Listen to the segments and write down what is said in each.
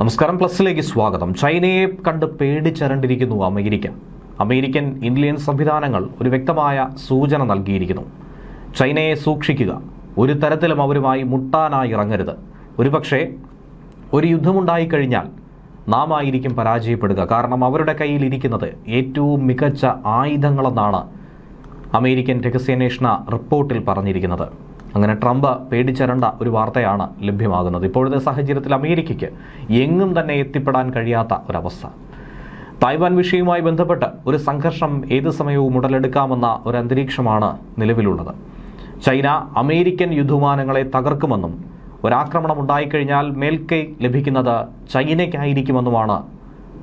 നമസ്കാരം പ്ലസിലേക്ക് സ്വാഗതം. ചൈനയെ കണ്ട് പേടിച്ചരണ്ടിരിക്കുന്നു അമേരിക്ക. അമേരിക്കൻ ഇന്ത്യൻ സംവിധാനങ്ങൾ ഒരു വ്യക്തമായ സൂചന നൽകിയിരിക്കുന്നു. ചൈനയെ സൂക്ഷിക്കുക. ഒരു തരത്തിലും അവരുമായി മുട്ടാനായി ഇറങ്ങരുത്. ഒരുപക്ഷെ ഒരു യുദ്ധമുണ്ടായി കഴിഞ്ഞാൽ നാം ആയിരിക്കും പരാജയപ്പെടുക. കാരണം അവരുടെ കയ്യിൽ ഇരിക്കുന്നത് ഏറ്റവും മികച്ച ആയുധങ്ങളെന്നാണ് അമേരിക്കൻ രഹസ്യാന്വേഷണ റിപ്പോർട്ടിൽ പറഞ്ഞിരിക്കുന്നത്. അങ്ങനെ ട്രംപ് പേടിച്ചരണ്ട ഒരു വാർത്തയാണ് ലഭ്യമാകുന്നത്. ഇപ്പോഴത്തെ സാഹചര്യത്തിൽ അമേരിക്കയ്ക്ക് എങ്ങും തന്നെ എത്തിപ്പെടാൻ കഴിയാത്ത ഒരവസ്ഥ. തായ്വാൻ വിഷയവുമായി ബന്ധപ്പെട്ട് ഒരു സംഘർഷം ഏത് സമയവും ഉടലെടുക്കാമെന്ന ഒരു അന്തരീക്ഷമാണ് നിലവിലുള്ളത്. ചൈന അമേരിക്കൻ യുദ്ധവിമാനങ്ങളെ തകർക്കുമെന്നും ഒരാക്രമണം ഉണ്ടായിക്കഴിഞ്ഞാൽ മേൽക്കൈ ലഭിക്കുന്നത് ചൈനയ്ക്കായിരിക്കുമെന്നുമാണ്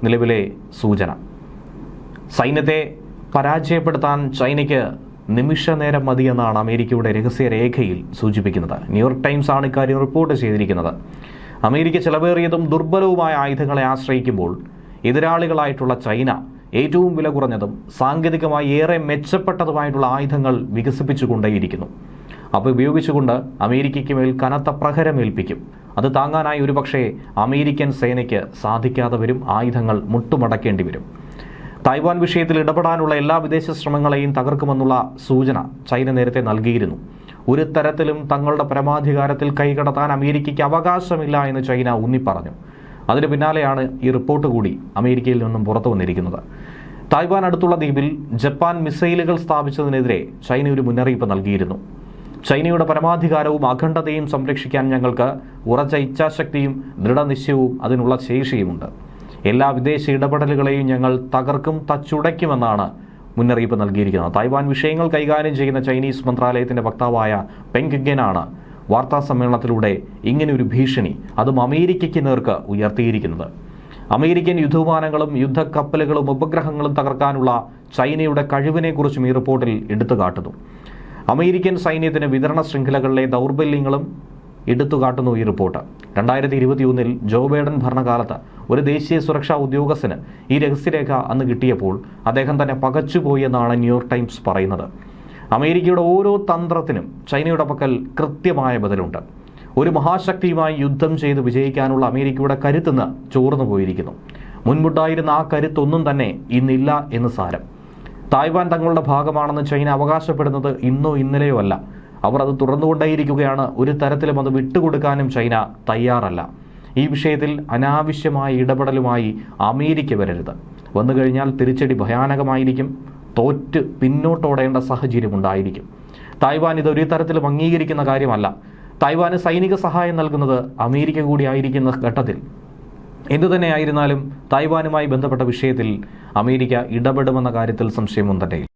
നിലവിലെ സൂചന. സൈന്യത്തെ പരാജയപ്പെടുത്താൻ ചൈനയ്ക്ക് നിമിഷ നേരം മതിയെന്നാണ് അമേരിക്കയുടെ രഹസ്യ രേഖയിൽ സൂചിപ്പിക്കുന്നത് ന്യൂയോർക്ക് ടൈംസ് ആണ് ഇക്കാര്യം റിപ്പോർട്ട് ചെയ്തിരിക്കുന്നത്. അമേരിക്ക ചെലവേറിയതും ദുർബലവുമായ ആയുധങ്ങളെ ആശ്രയിക്കുമ്പോൾ എതിരാളികളായിട്ടുള്ള ചൈന ഏറ്റവും വില കുറഞ്ഞതും സാങ്കേതികമായി ഏറെ മെച്ചപ്പെട്ടതുമായിട്ടുള്ള ആയുധങ്ങൾ വികസിപ്പിച്ചുകൊണ്ടേയിരിക്കുന്നു. അപ്പോൾ ഉപയോഗിച്ചുകൊണ്ട് അമേരിക്കയ്ക്ക് മേൽ കനത്ത പ്രഹരമേൽപ്പിക്കും അത് താങ്ങാനായി ഒരുപക്ഷേ അമേരിക്കൻ സേനയ്ക്ക് സാധിക്കാതെ വരും ആയുധങ്ങൾ മുട്ടുമടക്കേണ്ടി വരും. തായ്വാൻ വിഷയത്തിൽ ഇടപെടാനുള്ള എല്ലാ വിദേശ ശ്രമങ്ങളെയും തകർക്കുമെന്നുള്ള സൂചന ചൈന നേരത്തെ നൽകിയിരുന്നു. ഒരു തരത്തിലും തങ്ങളുടെ പരമാധികാരത്തിൽ കൈകടത്താൻ അമേരിക്കയ്ക്ക് അവകാശമില്ല എന്ന് ചൈന ഊന്നിപ്പറഞ്ഞു. അതിന് പിന്നാലെയാണ് ഈ റിപ്പോർട്ട് കൂടി അമേരിക്കയിൽ നിന്നും പുറത്തു വന്നിരിക്കുന്നത്. തായ്വാൻ അടുത്തുള്ള ദ്വീപിൽ ജപ്പാൻ മിസൈലുകൾ സ്ഥാപിച്ചതിനെതിരെ ചൈന ഒരു മുന്നറിയിപ്പ് നൽകിയിരുന്നു. ചൈനയുടെ പരമാധികാരവും അഖണ്ഡതയും സംരക്ഷിക്കാൻ ഞങ്ങൾക്ക് ഉറച്ച ഇച്ഛാശക്തിയും ദൃഢനിശ്ചയവും അതിനുള്ള ശേഷിയുമുണ്ട്. എല്ലാ വിദേശ ഇടപെടലുകളെയും ഞങ്ങൾ തകർക്കും തച്ചുടയ്ക്കുമെന്നാണ് മുന്നറിയിപ്പ് നൽകിയിരിക്കുന്നത്. തായ്വാൻ വിഷയങ്ങൾ കൈകാര്യം ചെയ്യുന്ന ചൈനീസ് മന്ത്രാലയത്തിന്റെ വക്താവായ പെങ്കിഗനാണ് വാർത്താ സമ്മേളനത്തിലൂടെ ഇങ്ങനെ ഒരു ഭീഷണി അതും അമേരിക്കയ്ക്ക് നേർക്ക് ഉയർത്തിയിരിക്കുന്നത്. അമേരിക്കൻ യുദ്ധവിമാനങ്ങളും യുദ്ധക്കപ്പലുകളും ഉപഗ്രഹങ്ങളും തകർക്കാനുള്ള ചൈനയുടെ കഴിവിനെക്കുറിച്ചും ഈ റിപ്പോർട്ടിൽ എടുത്തു കാട്ടുന്നു അമേരിക്കൻ സൈന്യത്തിന് വിതരണ ശൃംഖലകളിലെ ദൗർബല്യങ്ങളും എടുത്തു എടുത്തുകാട്ടുന്നു ഈ റിപ്പോർട്ട്. രണ്ടായിരത്തി ഇരുപത്തിയൊന്നിൽ ജോ ബൈഡൻ ഭരണകാലത്ത് ഒരു ദേശീയ സുരക്ഷാ ഉദ്യോഗസ്ഥന് ഈ രഹസ്യരേഖ അന്ന് കിട്ടിയപ്പോൾ അദ്ദേഹം തന്നെ പകച്ചുപോയി എന്നാണ് ന്യൂയോർക്ക് ടൈംസ് പറയുന്നത്. അമേരിക്കയുടെ ഓരോ തന്ത്രത്തിനും ചൈനയുടെ പക്കൽ കൃത്യമായ ബദലുണ്ട്. ഒരു മഹാശക്തിയുമായി യുദ്ധം ചെയ്ത് വിജയിക്കാനുള്ള അമേരിക്കയുടെ കരുത്തുനിന്ന് ചോർന്നു പോയിരിക്കുന്നു. മുൻപുണ്ടായിരുന്ന ആ കരുത്തൊന്നും തന്നെ ഇന്നില്ല എന്ന് സാരം. തായ്വാൻ തങ്ങളുടെ ഭാഗമാണെന്ന് ചൈന അവകാശപ്പെടുന്നത് ഇന്നോ ഇന്നലെയോ അല്ല. അവർ അത് തുറന്നുകൊണ്ടേയിരിക്കുകയാണ്. ഒരു തരത്തിലും അത് വിട്ടുകൊടുക്കാനും ചൈന തയ്യാറല്ല. ഈ വിഷയത്തിൽ അനാവശ്യമായ ഇടപെടലുമായി അമേരിക്ക വരരുത്. വന്നു കഴിഞ്ഞാൽ തിരിച്ചടി ഭയാനകമായിരിക്കും. തോറ്റ് പിന്നോട്ടോടേണ്ട സാഹചര്യം ഉണ്ടായിരിക്കും. തായ്വാൻ ഇത് ഒരു തരത്തിലും അംഗീകരിക്കുന്ന കാര്യമല്ല. തായ്വാന് സൈനിക സഹായം നൽകുന്നത് അമേരിക്ക കൂടിയായിരിക്കുന്ന ഘട്ടത്തിൽ. എന്തുതന്നെയായിരുന്നാലും തായ്വാനുമായി ബന്ധപ്പെട്ട വിഷയത്തിൽ അമേരിക്ക ഇടപെടുമെന്ന കാര്യത്തിൽ സംശയമൊന്നും തന്നെ